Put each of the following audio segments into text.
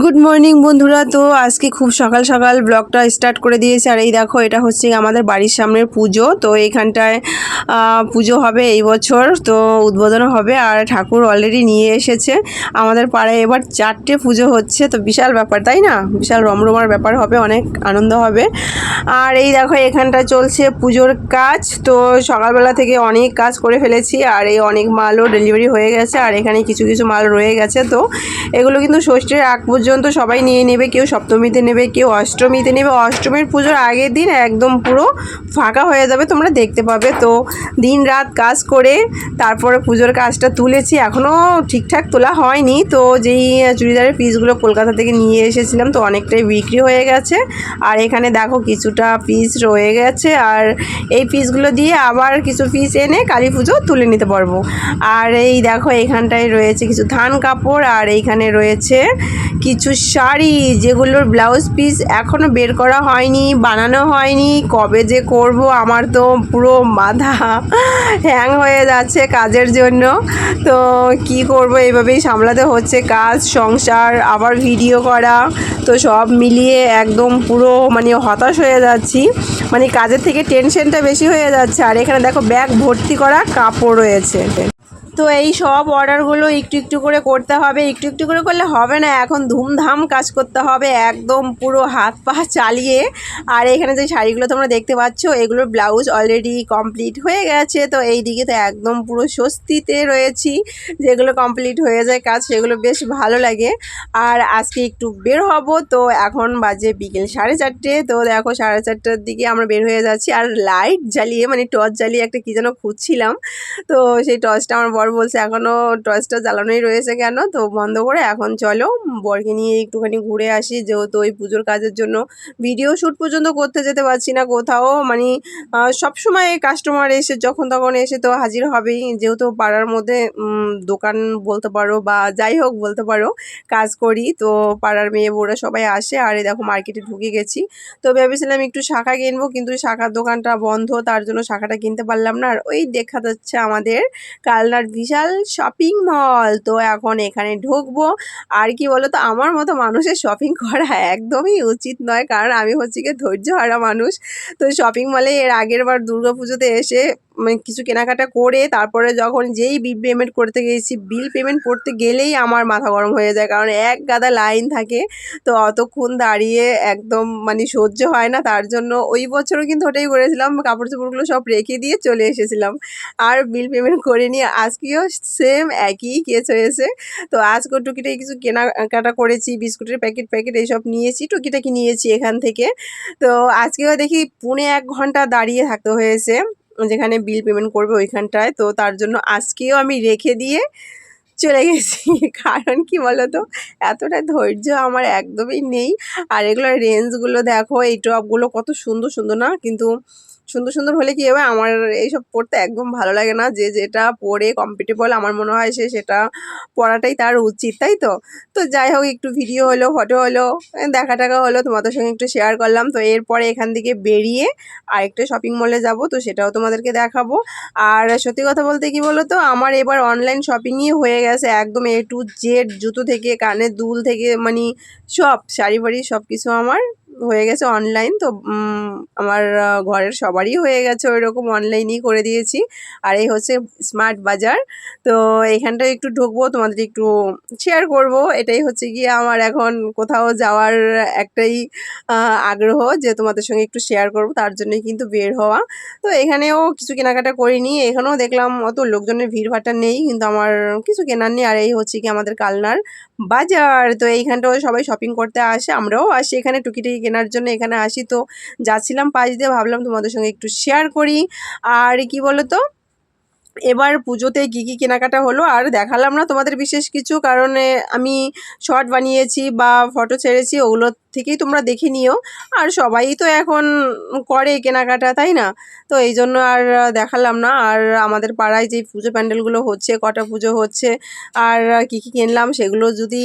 Good morning বন্ধুরা। তো আজকে খুব সকাল সকাল ব্লগটা স্টার্ট করে দিয়েছে। আর এই দেখো, এটা হচ্ছে আমাদের বাড়ির সামনের পুজো। তো এইখানটায় পুজো হবে এই বছর। তো উদ্বোধন হবে। আর ঠাকুর অলরেডি নিয়ে এসেছে। আমাদের পাড়ায় এবার চারটে পুজো হচ্ছে। তো বিশাল ব্যাপার, তাই না? বিশাল রমরমার ব্যাপার হবে, অনেক আনন্দ হবে। আর এই দেখো এখানটা চলছে পুজোর কাজ। তো সকালবেলা থেকে অনেক কাজ করে ফেলেছি। আর এই অনেক মালও ডেলিভারি হয়ে গেছে। আর এখানে কিছু কিছু মাল রয়ে গেছে। তো এগুলো কিন্তু ষষ্ঠীর আগ পর্যন্ত সবাই নিয়ে নেবে, কেউ সপ্তমীতে নেবে, কেউ অষ্টমীতে নেবে। অষ্টমীর পুজোর আগের দিন একদম পুরো ফাঁকা হয়ে যাবে, তোমরা দেখতে পাবে। তো দিন রাত কাজ করে তারপরে পুজোর কাজটা তুলেছি এখনও ঠিকঠাক তোলা হয়নি। তো যেই চুড়িদারের পিসগুলো কলকাতা থেকে নিয়ে এসেছিলাম, তো অনেকটাই বিক্রি হয়ে গেছে। আর এখানে দেখো কিছুটা পিস রয়ে গেছে, আর এই পিসগুলো দিয়ে আবার কিছু পিস এনে কালী পুজো তুলে নিতে পারব। আর এই দেখো, এখানটায় রয়েছে কিছু ধান কাপড়, আর এইখানে রয়েছে কিছু শাড়ি যেগুলোর ব্লাউজ পিস এখনও বের করা হয়নি, বানানো হয়নি। কবে যে করব আমার তো পুরো মাথা হ্যাং হয়ে যাচ্ছে কাজের জন্য। তো কি করব এইভাবেই সামলাতে হচ্ছে কাজ, সংসার, আবার ভিডিও করা। তো সব মিলিয়ে একদম পুরো মানে হতাশ হয়ে যাচ্ছি। মানে কাজের থেকে টেনশনটা বেশি হয়ে যাচ্ছে। আর এখানে দেখো ব্যাগ ভর্তি করা কাপড় রয়েছে। তো এই সব অর্ডারগুলো একটু একটু করে করতে হবে, একটু একটু করে করলে হবে না, এখন ধুমধাম কাজ করতে হবে, একদম পুরো হাত পা চালিয়ে। আর এখানে যে শাড়িগুলো তোমরা দেখতে পাচ্ছ, এগুলোর ব্লাউজ অলরেডি কমপ্লিট হয়ে গেছে, তো এই দিকে তো একদম পুরো স্বস্তিতে রয়েছি, যেগুলো কমপ্লিট হয়ে যায় কাজ, সেগুলো বেশ ভালো লাগে। আর আজকে একটু বের হব, তো এখন বাজে বিকেল সাড়ে চারটে, তো দেখো সাড়ে চারটার দিকে আমরা বের হয়ে যাচ্ছি, আর লাইট জ্বালিয়ে মানে টর্চ জ্বালিয়ে একটা কী যেন খুঁজছিলাম, তো সেই টর্চটা আমার বর বলছে এখনও টর্চটা জ্বালানোই রয়েছে কেন? তো বন্ধ করে এখন চলো, বরকে নিয়ে একটুখানি ঘুরে আসি। যেহেতু ওই পুজোর কাজের জন্য ভিডিও শ্যুট পর্যন্ত করতে যেতে পারছি না কোথাও। মানে সবসময় কাস্টমার এসে যখন তখন এসে তো হাজির হবেই। যেহেতু পাড়ার মধ্যে দোকান বলতে পারো বা যাই হোক বলতে পারো, কাজ করি। তো পাড়ার মেয়ে বউরা সবাই আসে। আর এই দেখো মার্কেটে ঢুকে গেছি। তো ভেবেছিলাম একটু শাখা কিনবো, কিন্তু শাখার দোকানটা বন্ধ। তার জন্য শাখাটা কিনতে পারলাম না। আর ওই দেখা যাচ্ছে আমাদের কালনার বিশাল শপিং মল তো এখন এখানে ঢুকবো। আর কি তো আমার মতো মানুষের শপিং করা একদমই উচিত নয়। কারণ আমি হচ্ছে গিয়ে ধৈর্য হারা মানুষ। তো শপিং মলে এর আগের বার দুর্গাপুজোতে এসে মানে কিছু কেনাকাটা করে তারপরে যখন যেই বিল পেমেন্ট করতে গেছি বিল পেমেন্ট করতে গেলেই আমার মাথা গরম হয়ে যায়। কারণ এক গাদা লাইন থাকে, তো অতক্ষণ দাঁড়িয়ে একদম মানে সহ্য হয় না। তার জন্য ওই বছরও কিন্তু ওটাই করেছিলাম। কাপড় চোপড়গুলো সব রেখে দিয়ে চলে এসেছিলাম। আর বিল পেমেন্ট করে নিয়ে আজকেও সেম একই কেস হয়েছে। তো আজকেও টুকিটাকি কিছু কেনাকাটা করেছি, বিস্কুটের প্যাকেট প্যাকেট এইসব নিয়েছি, টুকিটাকি নিয়েছি এখান থেকে। তো আজকেও দেখি পুনে এক ঘণ্টা দাঁড়িয়ে থাকতে হয়েছে। যেখানে বিল পেমেন্ট করবে ওইখানটায়। তো তার জন্য আজকেও আমি রেখে দিয়ে চলে গেছি। কারণ কি বলতো? এতটা ধৈর্য আমার একদমই নেই। আর এগুলো রেঞ্জগুলো দেখো, এই টপগুলো কত সুন্দর সুন্দর না? কিন্তু সুন্দর সুন্দর হলে কি হবে আমার এইসব পরতে একদম ভালো লাগে না? যে যেটা পরে কমফর্টেবল আমার মনে হয় সে সেটা পরাটাই তার উচিত, তাই তো? তো যাই হোক, একটু ভিডিও হলো ফটো হলো দেখা টাকা হলো, তোমাদের সঙ্গে একটু শেয়ার করলাম। তো এরপরে এখান থেকে বেরিয়ে আরেকটা শপিং মলে যাব, তো সেটাও তোমাদেরকে দেখাবো। আর সত্যি কথা বলতে কি বলো তো আমার এবার অনলাইন শপিংই হয়ে গেছে একদম এ টু জেড জুতো থেকে, কানের দুল থেকে মানে সব শাড়ি ফাড়ি সব কিছু আমার। হয়ে গেছে অনলাইন তো আমার ঘরের সবারই হয়ে গেছে ওই রকম অনলাইনই করে দিয়েছি। আর এই হচ্ছে স্মার্ট বাজার তো এখানটায় একটু ঢুকবো, তোমাদের একটু শেয়ার করব। এটাই হচ্ছে গিয়ে আমার এখন কোথাও যাওয়ার একটাই আগ্রহ যে তোমাদের সঙ্গে একটু শেয়ার করব, তার জন্যই কিন্তু বের হওয়া। তো এখানেও কিছু কেনাকাটা করিনি এখানেও দেখলাম অত লোকজনের ভিড়ভাট্টা নেই, কিন্তু আমার কিছু কেনার নেই। আর এই হচ্ছে কি আমাদের কালনার বাজার, তো এইখানটাও সবাই শপিং করতে আসে, আমরাও আসি। এখানে টুকিটাকি কেনার জন্য এখানে আসি। তো যাচ্ছিলাম পাশ দিয়ে, ভাবলাম তোমাদের সঙ্গে একটু শেয়ার করি। আর কি বলো তো এবার পুজোতে কী কী কেনাকাটা হলো আর দেখালাম না তোমাদের বিশেষ কিছু। কারণে আমি শর্ট বানিয়েছি বা ফটো ছেড়েছি, ওগুলো থেকেই তোমরা দেখে নিও। আর সবাই তো এখন করে কেনাকাটা, তাই না? তো এই জন্য আর দেখালাম না। আর আমাদের পাড়ায় যে পুজো প্যান্ডেলগুলো হচ্ছে, কটা পুজো হচ্ছে, আর কী কী কিনলাম সেগুলো যদি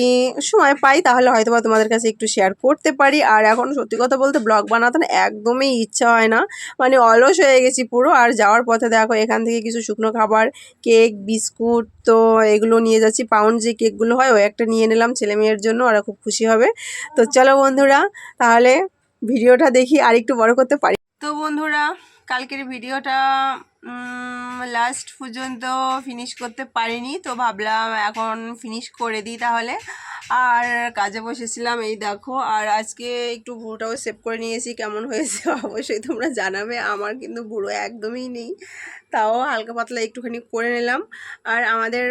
সময় পাই, তাহলে হয়তো বা তোমাদের কাছে একটু শেয়ার করতে পারি। আর এখন সত্যি কথা বলতে ব্লগ বানাতে না একদমই ইচ্ছা হয় না। মানে অলস হয়ে গেছি পুরো। আর যাওয়ার পথে দেখো, এখান থেকে কিছু শুকনো খাবার, কেক, বিস্কুট, তো এগুলো নিয়ে যাচ্ছি। পাউন্ড যে কেকগুলো হয় ওই একটা নিয়ে নিলাম ছেলে মেয়ের জন্য, ওরা খুব খুশি হবে। তো চলো বন্ধুরা তাহলে ভিডিওটা দেখি আর একটু বড় করতে পারি। তো বন্ধুরা কালকের ভিডিওটা লাস্ট পর্যন্ত ফিনিশ করতে পারিনি, তো ভাবলাম এখন ফিনিশ করে দিই তাহলে। আর কাজে বসেছিলাম, এই দেখো, আর আজকে একটু ভুড়োটাও সেভ করে নিয়েছি, কেমন হয়েছে অবশ্যই তোমরা জানাবে, আমার কিন্তু ভুড়ো একদমই নেই, তাও হালকা পাতলা একটুখানি করে নিলাম। আর আমাদের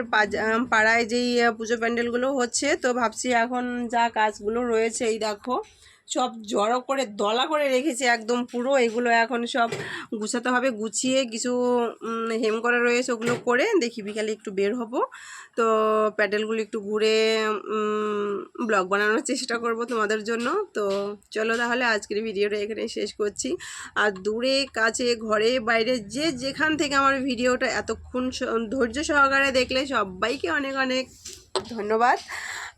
পাড়ায় যেই পুজো প্যান্ডেলগুলো হচ্ছে, তো ভাবছি এখন যা কাজগুলো রয়েছে, এই দেখো সব জড়ো করে, দলা করে রেখেছি একদম পুরো। এগুলো এখন সব গুছাতে হবে, গুছিয়ে কিছু হেম করা রয়েছে ওগুলো করে দেখি বিকালে একটু বের হব। তো প্যাডেলগুলো একটু ঘুরে ব্লগ বানানোর চেষ্টা করব তোমাদের জন্য। তো চলো তাহলে আজকের ভিডিওটা এখানে শেষ করছি। আর দূরে, কাছে, ঘরে, বাইরে যে যেখান থেকে আমার ভিডিওটা এতক্ষণ ধৈর্য সহকারে দেখলে সবাইকে অনেক অনেক ধন্যবাদ।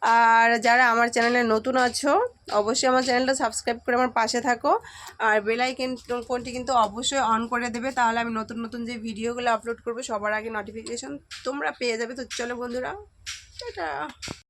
আর যারা আমার চ্যানেলে নতুন আছো, অবশ্যই আমার চ্যানেলটা সাবস্ক্রাইব করে আমার পাশে থাকো। আর বেলাইকেন কোনটি কিন্তু অবশ্যই অন করে দেবে, তাহলে আমি নতুন নতুন যে ভিডিওগুলো আপলোড করব, সবার আগে নোটিফিকেশন তোমরা পেয়ে যাবে। তো চলো বন্ধুরা, টাটা!